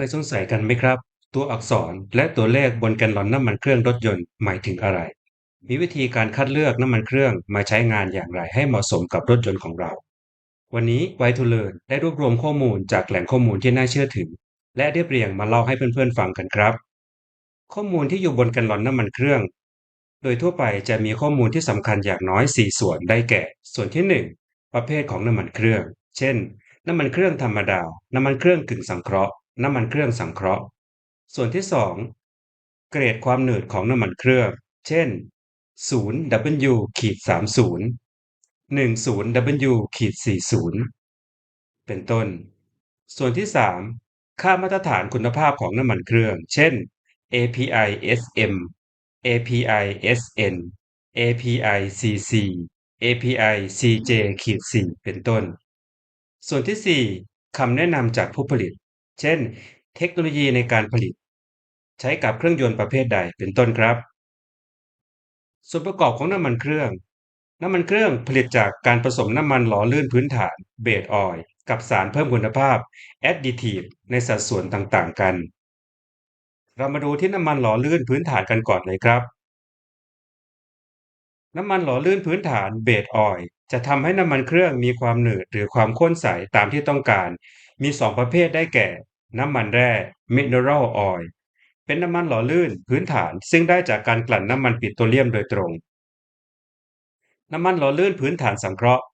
เคยสงสัยกันไหมครับ ตัวอักษรและตัวเลขบนแกนลอนน้ำมันเครื่องรถยนต์หมายถึงอะไร มีวิธีการคัดเลือกน้ำมันเครื่องมาใช้งานอย่างไรให้เหมาะสมกับรถยนต์ของเรา วันนี้ไวทูเล r n ได้รวบรวมข้อมูลจากแหล่งข้อมูลที่น่าเชื่อถือ และเรียบเรียงมาเล่าให้เพื่อนๆฟังกันครับ ข้อมูลที่อยู่บนแกนลอนน้ำมันเครื่อง โดยทั่วไปจะมีข้อมูลที่สำคัญอย่างน้อย 4 ส่วนได้แก่ ส่วนที่ 1 ประเภทของน้ำมันเครื่อง เช่น น้ำมันเครื่องธรรมดา น้ำมันเครื่องกึ่งสังเคราะห์ น้ำมันเครื่องสังเคราะห์ ส่วนที่ 2 เกรดความหนืดของน้ำมันเครื่อง เช่น 0W ขีด30 10W ขีด40 เป็นต้น ส่วนที่ 3 ค่ามาตรฐานคุณภาพของน้ำมันเครื่อง เช่น API SM API SN API CC API CJ ขีด4เป็นต้น ส่วนที่ 4คำแนะนำจากผู้ผลิต เช่น เทคโนโลยีในการผลิต ใช้กับเครื่องยนต์ประเภทใดเป็นต้นครับ ส่วนประกอบของน้ำมันเครื่อง น้ำมันเครื่องผลิตจากการผสมน้ำมันหล่อลื่นพื้นฐานเบสออยล์กับสารเพิ่มคุณภาพแอดดิทีฟในสัดส่วนต่างๆกัน เรามาดูที่น้ำมันหล่อลื่นพื้นฐานกันก่อนเลยครับ น้ำมันหล่อลื่นพื้นฐานเบสออยล์จะทำให้น้ำมันเครื่องมีความหนืดหรือความข้นใสตามที่ต้องการ มี 2 ประเภทได้แก่ น้ำมันแร่ mineral oil เป็นน้ำมันหล่อลื่นพื้นฐานซึ่งได้จากการกลั่นน้ำมันปิโตรเลียมโดยตรง น้ำมันหล่อลื่นพื้นฐานสังเคราะห์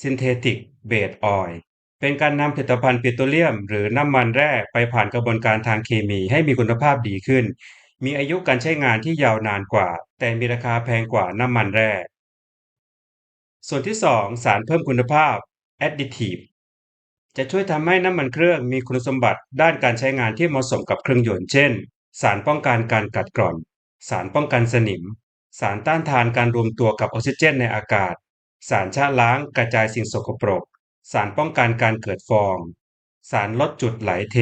synthetic base oil เป็นการนำผลิตภัณฑ์ปิโตรเลียม หรือน้ำมันแร่ไปผ่านกระบวนการทางเคมีให้มีคุณภาพดีขึ้น มีอายุการใช้งานที่ยาวนานกว่า แต่มีราคาแพงกว่าน้ำมันแร่ส่วนที่ 2 สารเพิ่มคุณภาพ additive จะช่วยทำให้น้ำมันเครื่องมีคุณสมบัติด้านการใช้งานที่เหมาะสมกับเครื่องยนต์เช่น สารป้องกันการกัดกร่อน สารป้องกันสนิม สารต้านทานการรวมตัวกับออกซิเจนในอากาศ สารชะล้างกระจายสิ่งสกปรก สารป้องกันการเกิดฟอง สารลดจุดไหลเท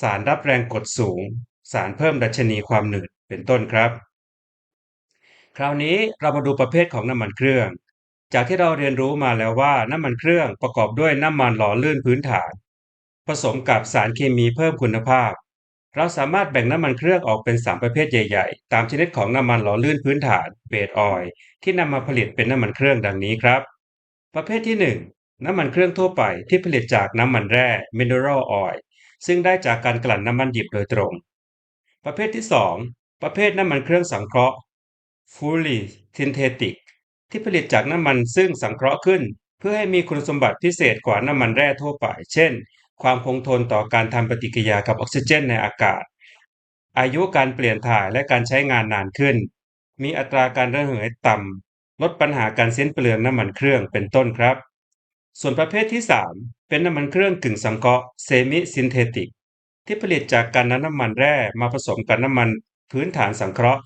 สารรับแรงกดสูง สารเพิ่มดัชนีความหนืดเป็นต้นครับ คราวนี้เรามาดูประเภทของน้ำมันเครื่อง จากที่เราเรียนรู้มาแล้วว่าน้ำมันเครื่องประกอบด้วยน้ำมันหล่อลื่นพื้นฐาน ผสมกับสารเคมีเพิ่มคุณภาพ เราสามารถแบ่งน้ำมันเครื่องออกเป็น 3 ประเภทใหญ่ ๆ ตามชนิดของน้ำมันหล่อลื่นพื้นฐานเบสออยล์ที่นำมาผลิตเป็นน้ำมันเครื่องดังนี้ครับ ประเภทที่ 1 น้ำมันเครื่องทั่วไปที่ผลิตจากน้ำมันแร่ mineral oil ซึ่งได้จากการกลั่นน้ำมันดิบโดยตรง ประเภทที่ 2 ประเภทน้ำมันเครื่องสังเคราะห์ fully synthetic ที่ผลิตจากน้ำมันซึ่งสังเคราะห์ขึ้น เพื่อให้มีคุณสมบัติพิเศษกว่าน้ำมันแร่ทั่วไป เช่น ความคงทนต่อการทำปฏิกิริยากับออกซิเจนในอากาศ อายุการเปลี่ยนถ่ายและการใช้งานนานขึ้น มีอัตราการระเหยต่ำลดปัญหาการเส้นเปลืองน้ำมันเครื่องเป็นต้นครับ ส่วนประเภทที่ 3 เป็นน้ำมันเครื่องกึ่งสังเคราะห์ semi synthetic ที่ผลิตจากการนำน้ำมันแร่มาผสมกับน้ำมันพื้นฐานสังเคราะห์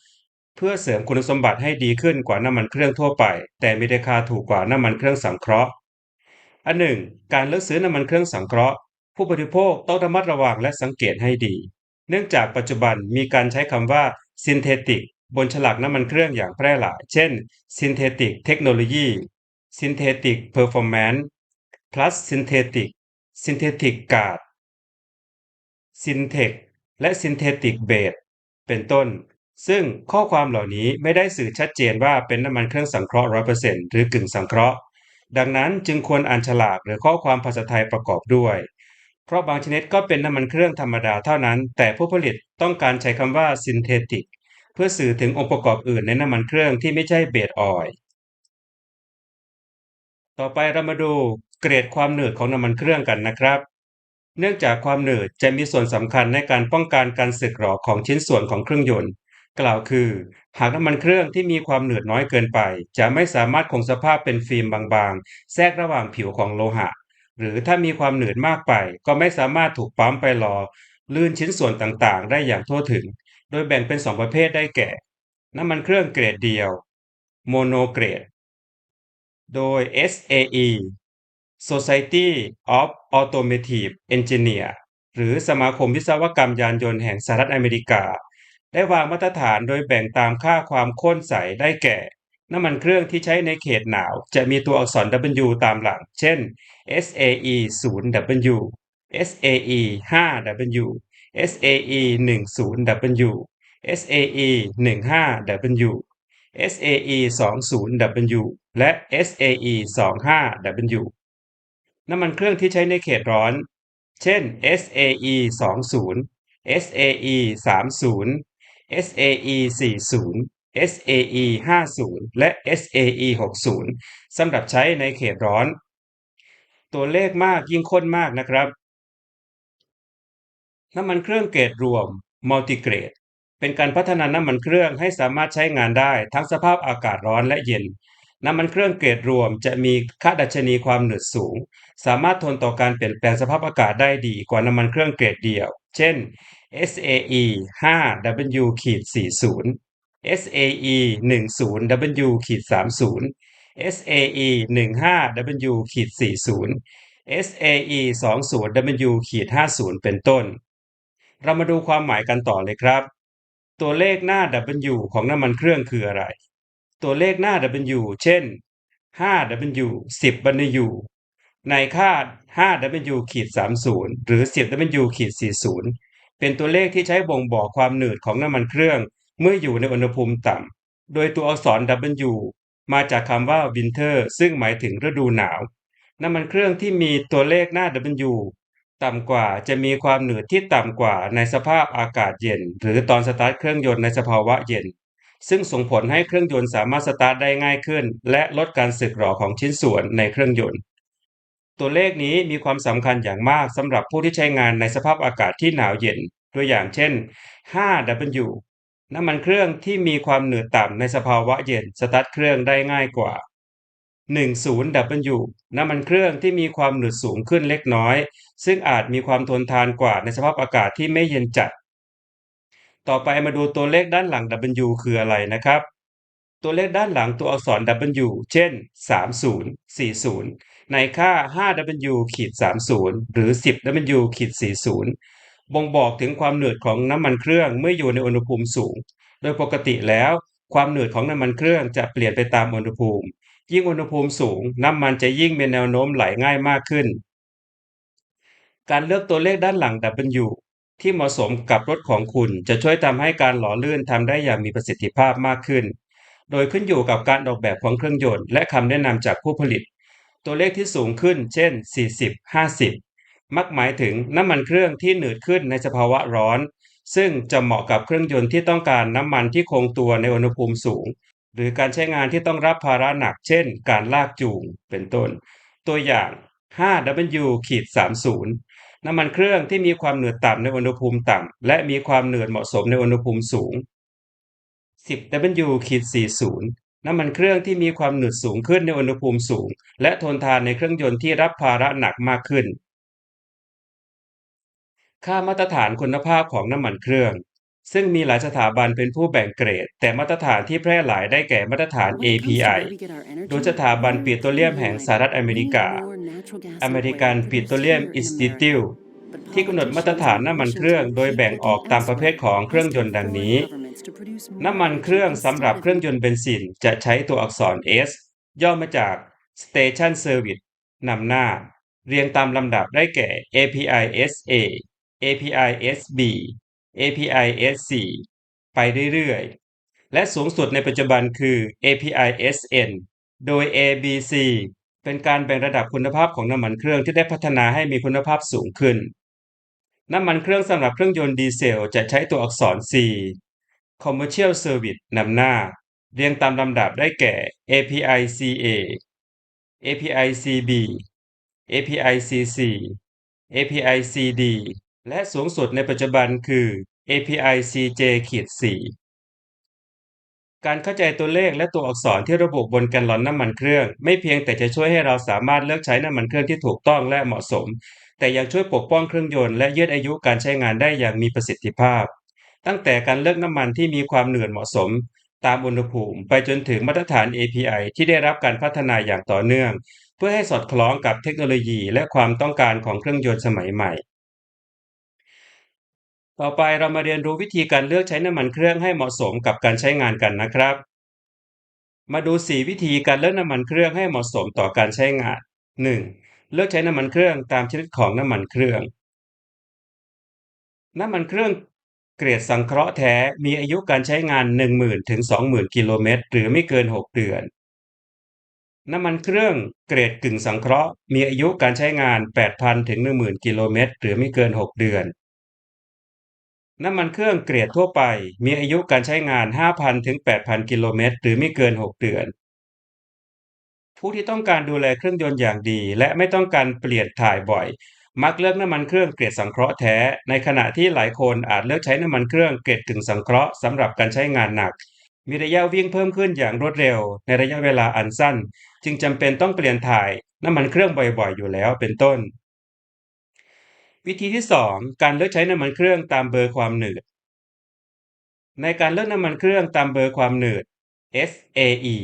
เพื่อเสริมคุณสมบัติให้ดีขึ้นกว่าน้ำมันเครื่องทั่วไป แต่มีราคาถูกกว่าน้ำมันเครื่องสังเคราะห์ อันหนึ่ง การเลือกซื้อน้ำมันเครื่องสังเคราะห์ ผู้บริโภคต้องระมัดระวังและสังเกตให้ดี เนื่องจากปัจจุบันมีการใช้คำว่า synthetic บนฉลากน้ำมันเครื่องอย่างแพร่หลาย เช่น synthetic technology synthetic performance plus synthetic synthetic guard Syntech และ synthetic base เป็นต้น ซึ่งข้อความเหล่านี้ไม่ได้สื่อชัดเจนว่าเป็นน้ำมันเครื่องสังเคราะห์ 100%หรือกึ่งสังเคราะห์ ดังนั้นจึงควรอ่านฉลากหรือข้อความภาษาไทยประกอบด้วย เพราะบางชนิดก็เป็นน้ำมันเครื่องธรรมดาเท่านั้น แต่ผู้ผลิตต้องการใช้คำว่า synthetic เพื่อสื่อถึงองค์ประกอบอื่นในน้ำมันเครื่องที่ไม่ใช่เบสออยล์ต่อไปเรามาดูเกรดความหนืดของน้ำมันเครื่องกันนะครับ เนื่องจากความหนืดจะมีส่วนสำคัญในการป้องกันการสึกหรอของชิ้นส่วนของเครื่องยนต์ กล่าวคือ หากน้ำมันเครื่องที่มีความหนืดน้อยเกินไป จะไม่สามารถคงสภาพเป็นฟิล์มบางๆ แทรกระหว่างผิวของโลหะ หรือถ้ามีความหนืดมากไป ก็ไม่สามารถถูกปั๊มไปหล่อลื่นชิ้นส่วนต่างๆ ได้อย่างทั่วถึง โดยแบ่งเป็น2ประเภทได้แก่ น้ำมันเครื่องเกรดเดียว โมโนเกรด โดย SAE Society of Automotive Engineer หรือสมาคมวิศวกรรมยานยนต์แห่งสหรัฐอเมริกา ได้วางมาตรฐานโดยแบ่งตามค่าความข้นใสได้แก่ น้ำมันเครื่องที่ใช้ในเขตหนาว จะมีตัวอักษร W ตามหลัง เช่น SAE 0W SAE 5W SAE 10W SAE 15W SAE 20W และ SAE 25W น้ำมันเครื่องที่ใช้ในเขตร้อน เช่น SAE 20 SAE 30 SAE 40 SAE 50และ SAE 60สำหรับใช้ในเขตร้อน ตัวเลขมากยิ่งข้นมากนะครับน้ำมันเครื่องเกรดรวม Multigrade เป็นการพัฒนาน้ำมันเครื่องให้สามารถใช้งานได้ทั้งสภาพอากาศร้อนและเย็น น้ำมันเครื่องเกรดรวมจะมีค่าดัชนีความหนืดสูง สามารถทนต่อการเปลี่ยนแปลงสภาพอากาศได้ดีกว่าน้ำมันเครื่องเกรดเดียว เช่น SAE 5W ขีด40 SAE 10W ขีด30 SAE 15W ขีด40 SAE 20W ขีด50 เป็นต้น เรามาดูความหมายกันต่อเลยครับ ตัวเลขหน้า W ของน้ำมันเครื่องคืออะไร ตัวเลขหน้า W เช่น 5W 10W ในค่า 5W ขีด30 หรือ 10W ขีด40 เป็นตัวเลขที่ใช้บ่งบอกความหนืดของน้ำมันเครื่อง เมื่ออยู่ในอุณหภูมิต่ำ โดยตัวอักษร W มาจากคำว่า winter ซึ่งหมายถึงฤดูหนาว น้ำมันเครื่องที่มีตัวเลขหน้า W ต่ำกว่าจะมีความหนืดที่ต่ำกว่าในสภาพอากาศเย็น หรือตอนสตาร์ทเครื่องยนต์ในสภาวะเย็น ซึ่งส่งผลให้เครื่องยนต์สามารถสตาร์ทได้ง่ายขึ้น และลดการสึกหรอของชิ้นส่วนในเครื่องยนต์ ตัวเลขนี้มีความสำคัญอย่างมากสำหรับผู้ที่ใช้งานในสภาพอากาศที่หนาวเย็น ตัวอย่างเช่น 5W น้ำมันเครื่องที่มีความหนืดต่ำในสภาวะเย็นสตาร์ทเครื่องได้ง่ายกว่า 10W น้ำมันเครื่องที่มีความหนืดสูงขึ้นเล็กน้อย ซึ่งอาจมีความทนทานกว่าในสภาพอากาศที่ไม่เย็นจัด ต่อไปมาดูตัวเลขด้านหลัง W คืออะไรนะครับ ตัวเลขด้านหลังตัวอักษร W เช่น 30 40 ในค่า 5W ขีด30 หรือ 10W ขีด40 บ่งบอกถึงความหนืดของน้ำมันเครื่องเมื่ออยู่ในอุณหภูมิสูง โดยปกติแล้วความหนืดของน้ำมันเครื่องจะเปลี่ยนไปตามอุณหภูมิ ยิ่งอุณหภูมิสูง น้ำมันจะยิ่งมีแนวโน้มไหลง่ายมากขึ้น การเลือกตัวเลขด้านหลัง W ที่เหมาะสมกับรถของคุณจะช่วยทำให้การหล่อลื่นทำได้อย่างมีประสิทธิภาพมากขึ้น โดยขึ้นอยู่กับการออกแบบของเครื่องยนต์และคำแนะนำจากผู้ผลิต ตัวเลขที่สูงขึ้น เช่น 40 50 มักหมายถึงน้ำมันเครื่องที่หนืดขึ้นในสภาวะร้อน ซึ่งจะเหมาะกับเครื่องยนต์ที่ต้องการน้ำมันที่คงตัวในอุณหภูมิสูง หรือการใช้งานที่ต้องรับภาระหนัก เช่น การลากจูง เป็นต้น ตัวอย่าง 5W-30 น้ำมันเครื่องที่มีความเหนืดต่ำในอุณหภูมิต่ำและมีความเหนืดเหมาะสมในอุณหภูมิสูง 10W-40 น้ำมันเครื่องที่มีความหนืดสูงขึ้นในอุณหภูมิสูง และทนทานในเครื่องยนต์ที่รับภาระหนักมากขึ้น ค่ามาตรฐานคุณภาพของน้ำมันเครื่อง ซึ่งมีหลายสถาบันเป็นผู้แบ่งเกรด แต่มาตรฐานที่แพร่หลายได้แก่มาตรฐาน API โดยสถาบันปิโตรเลียมแห่งสหรัฐอเมริกา American Petroleum Institute ที่กำหนดมาตรฐานน้ำมันเครื่อง โดยแบ่งออกตามประเภทของเครื่องยนต์ดังนี้ น้ำมันเครื่องสำหรับเครื่องยนต์เบนซินจะใช้ตัวอักษร S ย่อมาจาก Station Service นำหน้า เรียงตามลำดับได้แก่ API SA API SB API SC ไปเรื่อยๆ และสูงสุดในปัจจุบันคือ API SN โดย ABC เป็นการแบ่งระดับคุณภาพของน้ำมันเครื่องที่ได้พัฒนาให้มีคุณภาพสูงขึ้น น้ำมันเครื่องสำหรับเครื่องยนต์ดีเซลจะใช้ตัวอักษร C Commercial Service นำหน้า เรียงตามลำดับได้แก่ API CA API CB API CC API CD และสูงสุดในปัจจุบันคือ API CJ ขีด4การเข้าใจตัวเลขและตัวอักษรที่ระบุบนแกลลอนน้ำมันเครื่อง ไม่เพียงแต่จะช่วยให้เราสามารถเลือกใช้น้ำมันเครื่องที่ถูกต้องและเหมาะสม แต่ยังช่วยปกป้องเครื่องยนต์และยืดอายุการใช้งานได้อย่างมีประสิทธิภาพ ตั้งแต่การเลือกน้ำมันที่มีความเหนื่อยเหมาะสม ตามอุณหภูมิไปจนถึงมาตรฐาน API ที่ได้รับการพัฒนาอย่างต่อเนื่อง เพื่อให้สอดคล้องกับเทคโนโลยีและความต้องการของเครื่องยนต์สมัยใหม่ ต่อไปเรามาเรียนรู้วิธีการเลือกใช้น้ำมันเครื่องให้เหมาะสมกับการใช้งานกันนะครับ มาดู 4 วิธีการเลือกน้ำมันเครื่องให้เหมาะสมต่อการใช้งาน 1. เลือกใช้น้ำมันเครื่องตามชนิดของน้ำมันเครื่องน้ำมันเครื่อง เกรดสังเคราะห์แท้มีอายุการใช้งาน 10,000 ถึง 20,000 กิโลเมตร หรือไม่เกิน 6 เดือน น้ำมันเครื่องเกรดกึ่งสังเคราะห์มีอายุการใช้งาน 8,000 ถึง 10,000 กิโลเมตร หรือไม่เกิน 6 เดือน น้ำมันเครื่องเกรดทั่วไป มีอายุการใช้งาน 5,000 ถึง 8,000 กิโลเมตร หรือไม่เกิน 6 เดือน ผู้ที่ต้องการดูแลเครื่องยนต์อย่างดี และไม่ต้องการเปลี่ยนถ่ายบ่อย มักเลือกน้ำมันเครื่องเกรดสังเคราะห์แท้ ในขณะที่หลายคนอาจเลือกใช้น้ำมันเครื่องเกรดกึ่งสังเคราะห์สำหรับการใช้งานหนัก มีระยะวิ่งเพิ่มขึ้นอย่างรวดเร็ว ในระยะเวลาอันสั้น จึงจำเป็นต้องเปลี่ยนถ่ายน้ำมันเครื่องบ่อยๆ อยู่แล้วเป็นต้น วิธีที่ 2 การเลือกใช้น้ำมันเครื่องตามเบอร์ความหนืด ในการเลือกน้ำมันเครื่องตามเบอร์ความหนืด SAE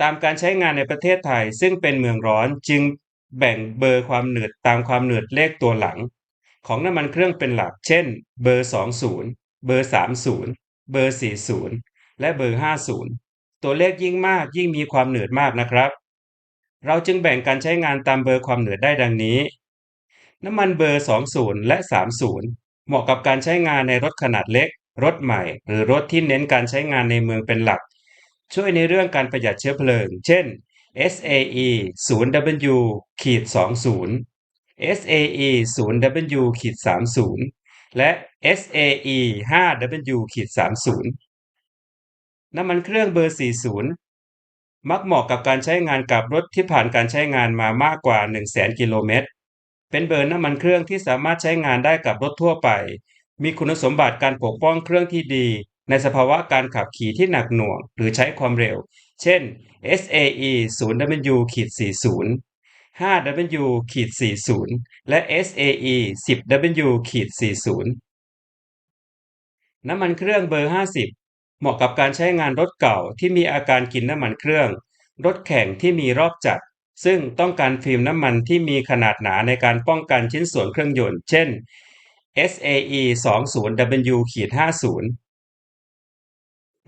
ตามการใช้งานในประเทศไทยซึ่งเป็นเมืองร้อนจึง แบ่งเบอร์ความหนืดตามความหนืดเลขตัวหลัง ของน้ำมันเครื่องเป็นหลัก เช่น เบอร์ 20 เบอร์ 30 เบอร์ 40 และเบอร์ 50 ตัวเลขยิ่งมากยิ่งมีความหนืดมากนะครับ เราจึงแบ่งการใช้งานตามเบอร์ความหนืดได้ดังนี้ น้ำมันเบอร์ 20 และ 30 เหมาะกับการใช้งานในรถขนาดเล็ก รถใหม่ หรือรถที่เน้นการใช้งานในเมืองเป็นหลัก ช่วยในเรื่องการประหยัดเชื้อเพลิง เช่น SAE 0W ขีด20 SAE 0W ขีด30 และ SAE 5W ขีด30 น้ำมันเครื่องเบอร์ 40 มักเหมาะกับการใช้งานกับรถที่ผ่านการใช้งานมามากกว่า 100,000 กิโลเมตร เป็นเบอร์น้ำมันเครื่องที่สามารถใช้งานได้กับรถทั่วไป มีคุณสมบัติการปกป้องเครื่องที่ดี ในสภาวะการขับขี่ที่หนักหน่วง หรือใช้ความเร็ว เช่น SAE 0W ขีด40 5W ขีด40 และ SAE 10W ขีด40 น้ำมันเครื่องเบอร์ 50 เหมาะกับการใช้งานรถเก่าที่มีอาการกินน้ำมันเครื่อง รถแข่งที่มีรอบจัด ซึ่งต้องการฟิล์มน้ำมันที่มีขนาดหนาในการป้องกันชิ้นส่วนเครื่องยนต์ เช่น SAE 20W ขีด50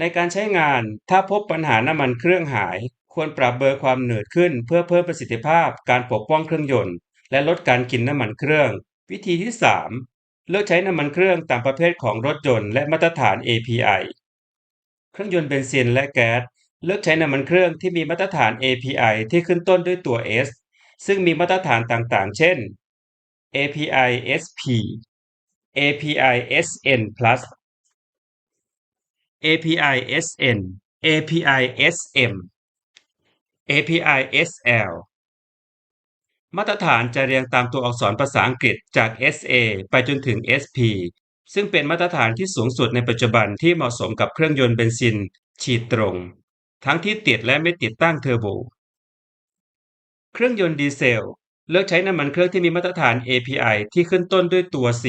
ในการใช้งานถ้าพบปัญหาน้ำมันเครื่องหาย ควรปรับเบอร์ความหนืดขึ้น เพื่อเพิ่มประสิทธิภาพการปกป้องเครื่องยนต์ และลดการกินน้ำมันเครื่อง วิธีที่ 3 เลือกใช้น้ำมันเครื่องตามประเภทของรถยนต์และมาตรฐาน API เครื่องยนต์เบนซินและแก๊สเลือกใช้น้ำมันเครื่องที่มีมาตรฐาน API ที่ขึ้นต้นด้วยตัว S ซึ่งมีมาตรฐานต่างๆ เช่น API SP API SN Plus API SN API SM API SL มาตรฐานจะเรียงตามตัวอักษรภาษาอังกฤษจาก SA ไปจนถึง SP ซึ่งเป็นมาตรฐานที่สูงสุดในปัจจุบันที่เหมาะสมกับเครื่องยนต์เบนซิน ฉีดตรง ทั้งที่ติดและไม่ติดตั้งเทอร์โบ เครื่องยนต์ดีเซล เลือกใช้น้ำมันเครื่องที่มีมาตรฐาน API ที่ขึ้นต้นด้วยตัว C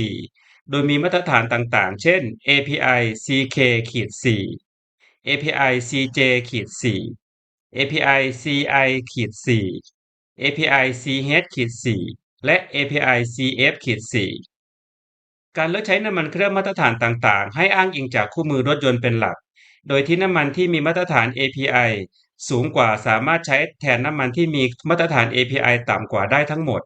โดยมีมาตรฐานต่างๆ เช่น API CK-4 API CJ-4 API CI-4 API CH-4 และ API CF-4 การเลือกใช้น้ำมันเครื่องมาตรฐานต่างๆ ให้อ้างอิงจากคู่มือรถยนต์เป็นหลัก โดยที่น้ำมันที่มีมาตรฐาน API สูงกว่าสามารถใช้แทนน้ำมันที่มีมาตรฐาน API ต่ำกว่าได้ทั้งหมด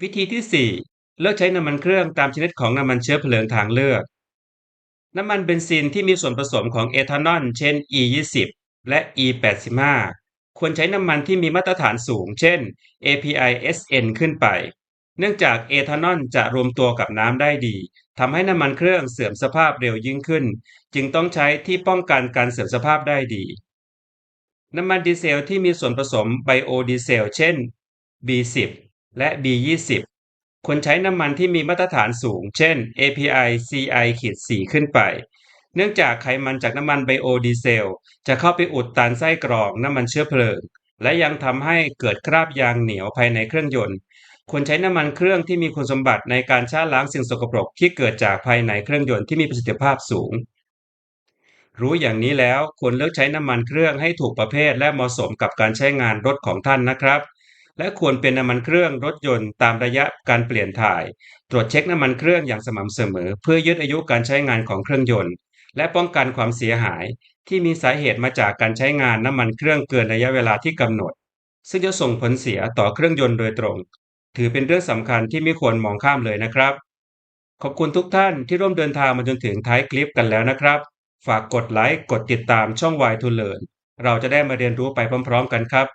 วิธีที่4 เลือกใช้น้ำมันเครื่องตามชนิดของน้ำมันเชื้อเพลิงทางเลือก น้ำมันเบนซินที่มีส่วนผสมของเอทานอล เช่น E20 และ E85 ควรใช้น้ำมันที่มีมาตรฐานสูง เช่น API SN ขึ้นไป เนื่องจากเอทานอลจะรวมตัวกับน้ำได้ดีทำให้น้ำมันเครื่องเสื่อมสภาพเร็วยิ่งขึ้น จึงต้องใช้ที่ป้องกันการเสื่อมสภาพได้ดี น้ำมันดีเซลที่มีส่วนผสมไบโอดีเซล เช่น B10 และ B20 ควรใช้น้ำมันที่มีมาตรฐานสูง เช่น API CI-4 ขึ้นไป เนื่องจากไขมันจากน้ำมันไบโอดีเซล จะเข้าไปอุดตันไส้กรองน้ำมันเชื้อเพลิง และยังทำให้เกิดคราบยางเหนียวภายในเครื่องยนต์ ควรใช้น้ำมันเครื่องที่มีคุณสมบัติในการชาล้างสิ่งสกปรกที่เกิดจากภายในเครื่องยนต์ที่มีประสิทธิภาพสูง รู้อย่างนี้แล้วควรเลือกใช้น้ำมันเครื่องให้ถูกประเภทและเหมาะสมกับการใช้งานรถของท่านนะครับ และควรเป็นน้ำมันเครื่องรถยนต์ตามระยะการเปลี่ยนถ่าย ตรวจเช็คน้ำมันเครื่องอย่างสม่ำเสมอ เพื่อยืดอายุการใช้งานของเครื่องยนต์ และป้องกันความเสียหาย ที่มีสาเหตุมาจากการใช้งานน้ำมันเครื่องเกินระยะเวลาที่กำหนด ซึ่งจะส่งผลเสียต่อเครื่องยนต์โดยตรง ถือเป็นเรื่องสำคัญที่ไม่ควรมองข้ามเลยนะครับ ขอบคุณทุกท่านที่ร่วมเดินทางมาจนถึงท้ายคลิปกันแล้วนะครับ ฝากกดไลค์กดติดตามช่อง Y to Learn เราจะได้มาเรียนรู้ไปพร้อม ๆ กันครับ